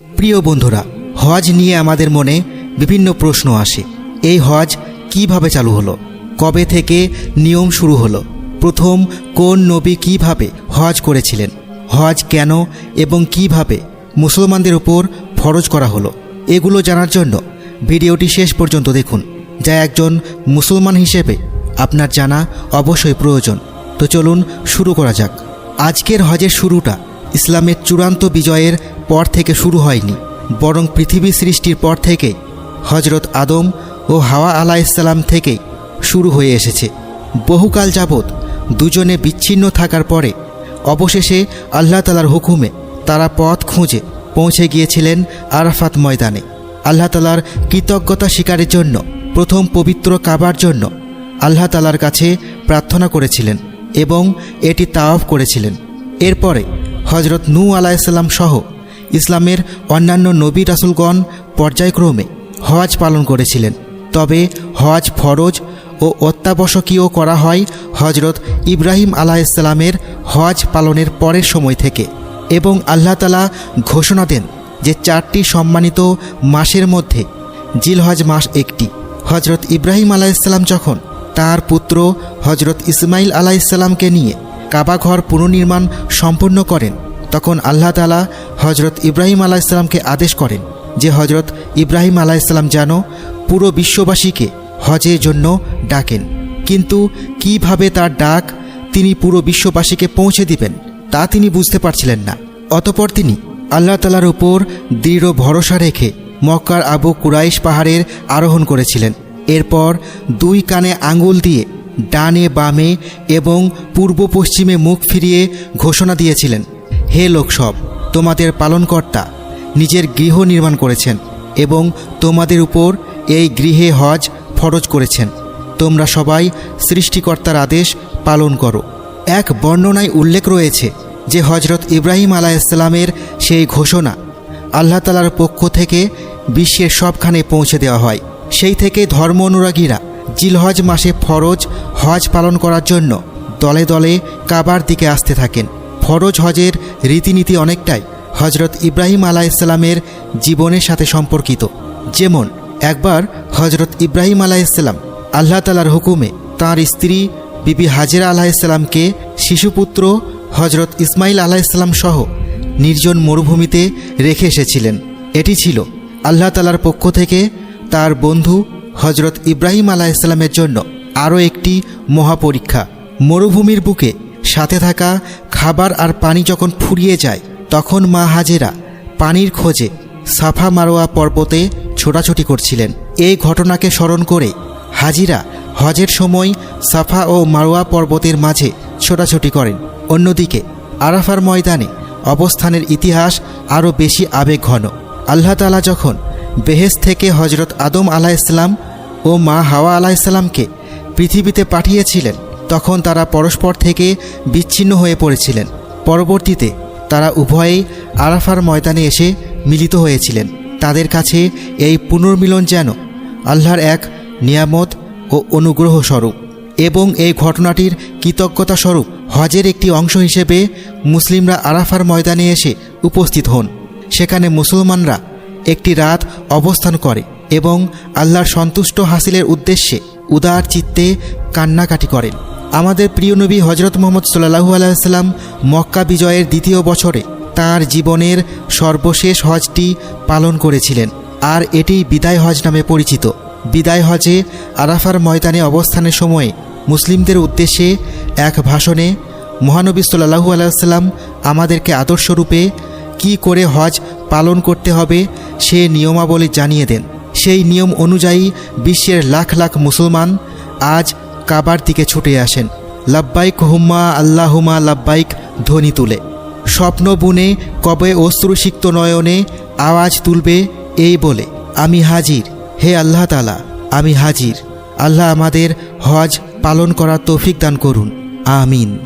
প্রিয় বন্ধুরা, হজ নিয়ে আমাদের মনে বিভিন্ন প্রশ্ন আসে। এই হজ কীভাবে চালু হলো? কবে থেকে নিয়ম শুরু হলো? প্রথম, কোন নবী কীভাবে হজ করেছিলেন? হজ কেন এবং কীভাবে মুসলমানদের উপর ফরজ করা হলো? এগুলো জানার জন্য ভিডিওটি শেষ পর্যন্ত দেখুন। যা একজন মুসলমান হিসেবে আপনার জানা অবশ্যই প্রয়োজন। তো চলুন শুরু করা যাক। আজকের হজের শুরুটা ইসলামের চূড়ান্ত বিজয়ের পর থেকে শুরু হয়নি, বরং পৃথিবী সৃষ্টির পর থেকে হজরত আদম ও হাওয়া আলা ইসলাম থেকে শুরু হয়ে এসেছে। বহুকাল যাবৎ দুজনে বিচ্ছিন্ন থাকার পরে অবশেষে আল্লাহ তালার হুকুমে তারা পথ খুঁজে পৌঁছে গিয়েছিলেন আরাফাত ময়দানে। আল্লাহ তালার কৃতজ্ঞতা স্বীকারের জন্য, প্রথম পবিত্র কাবার জন্য আল্লাহ তালার কাছে প্রার্থনা করেছিলেন এবং এটি তাওয়াফ করেছিলেন। এরপরে হজরত নূ আলাইসাল্লাম সহ ইসলামের অন্যান্য নবী রাসুলগণ পর্যায়ক্রমে হজ পালন করেছিলেন। তবে হজ ফরজ ও অত্যাবশ্যকীয় করা হয় হজরত ইব্রাহিম আলাইসাল্লামের হজ পালনের পরের সময় থেকে এবং আল্লাহ তালা ঘোষণা দেন যে চারটি সম্মানিত মাসের মধ্যে জিলহজ মাস একটি। হজরত ইব্রাহিম আলাইসাল্লাম যখন তার পুত্র হজরত ইসমাইল আলাইসাল্লামকে নিয়ে কাবাঘর পুনর্নির্মাণ সম্পূর্ণ করেন। তখন আল্লাহ তালা হজরত ইব্রাহিম আলাইসাল্লামকে আদেশ করেন যে হজরত ইব্রাহিম আলাইসাল্লাম যেন পুরো বিশ্ববাসীকে হজের জন্য ডাকেন। কিন্তু কীভাবে তার ডাক তিনি পুরো বিশ্ববাসীকে পৌঁছে দিবেন তা তিনি বুঝতে পারছিলেন না। অতপর তিনি আল্লাহ তালার উপর দৃঢ় ভরসা রেখে মক্কার আবু কুরাইশ পাহাড়ের আরোহণ করেছিলেন। এরপর দুই কানে আঙুল দিয়ে ডানে বামে এবং পূর্ব পশ্চিমে মুখ ফিরিয়ে ঘোষণা দিয়েছিলেন, হে লোকসব তোমাদের পালনকর্তা নিজের গৃহ নির্মাণ করেছেন এবং তোমাদের উপর এই গৃহে হজ ফরজ করেছেন। তোমরা সবাই সৃষ্টিকর্তার আদেশ পালন করো। এক বর্ণনায় উল্লেখ রয়েছে যে হজরত ইব্রাহিম আলাইসাল্লামের সেই ঘোষণা আল্লাহ তালার পক্ষ থেকে বিশ্বের সবখানে পৌঁছে দেওয়া হয়। সেই থেকে ধর্ম অনুরাগীরা জিলহজ মাসে ফরজ হজ পালন করার জন্য দলে দলে কাবার দিকে আসতে থাকেন। ফরজ হজের রীতিনীতি অনেকটাই হজরত ইব্রাহিম আলাইসাল্লামের জীবনের সাথে সম্পর্কিত। যেমন, একবার হজরত ইব্রাহিম আলাইসাল্লাম আল্লাহ তালার হুকুমে তাঁর স্ত্রী বিবি হাজেরা আলাহিসাল্লামকে শিশুপুত্র হজরত ইসমাইল আলাহিসাল্লাম সহ নির্জন মরুভূমিতে রেখে এসেছিলেন। এটি ছিল আল্লাহ তালার পক্ষ থেকে তার বন্ধু হজরত ইব্রাহিম আলাহিসাল্লামের জন্য আরও একটি মহাপরীক্ষা। মরুভূমির বুকে সাথে থাকা খাবার আর পানি যখন ফুরিয়ে যায়, তখন মা হাজেরা পানির খোঁজে সাফা মারোয়া পর্বতে ছোটাছুটি করছিলেন। এই ঘটনাকে স্মরণ করে হাজিরা হজের সময় সাফা ও মারোয়া পর্বতের মাঝে ছোটাছুটি করেন। অন্যদিকে আরাফার ময়দানে অবস্থানের ইতিহাস আরও বেশি আবেগ ঘন আল্লাহ তালা যখন বেহেস থেকে হজরত আদম আলাইসাল্লাম ও মা হাওয়া আলাইসাল্লামকে পৃথিবীতে পাঠিয়েছিলেন। তখন তারা পরস্পর থেকে বিচ্ছিন্ন হয়ে পড়েছিলেন। পরবর্তীতে তারা উভয়েই আরাফার ময়দানে এসে মিলিত হয়েছিলেন। তাদের কাছে এই পুনর্মিলন যেন আল্লাহর এক নিয়ামত ও অনুগ্রহ স্বরূপ এবং এই ঘটনাটির কৃতজ্ঞতা স্বরূপ হজের একটি অংশ হিসেবে মুসলিমরা আরাফার ময়দানে এসে উপস্থিত হন। সেখানে মুসলমানরা একটি রাত অবস্থান করে এবং আল্লাহর সন্তুষ্ট হাসিলের উদ্দেশ্যে উদার চিত্তে কান্নাকাটি করেন। আমাদের প্রিয় নবী হজরত মোহাম্মদ সাল্লাহু আলাইসাল্লাম মক্কা বিজয়ের দ্বিতীয় বছরে তার জীবনের সর্বশেষ হজটি পালন করেছিলেন। আর এটি বিদায় হজ নামে পরিচিত। বিদায় হজে আরাফার ময়দানে অবস্থানের সময়ে মুসলিমদের উদ্দেশ্যে এক ভাষণে মহানবী সাল্লাহু আলাইসাল্লাম আমাদেরকে আদর্শরূপে কি করে হজ পালন করতে হবে সে নিয়মাবলী জানিয়ে দেন। সেই নিয়ম অনুযায়ী বিশ্বের লাখ লাখ মুসলমান আজ কাবার দিকে ছুটে আসেন। লাব্বাইক হুম্মা আল্লাহুমা লাব্বাইক ধ্বনি তুলে। স্বপ্ন বুনে কবে অশ্রুসিক্ত নয়নে আওয়াজ তুলবে এই বলে, আমি হাজির, হে আল্লাহ তালা আমি হাজির। আল্লাহ আমাদের হজ পালন করার তৌফিক দান করুন। আমিন।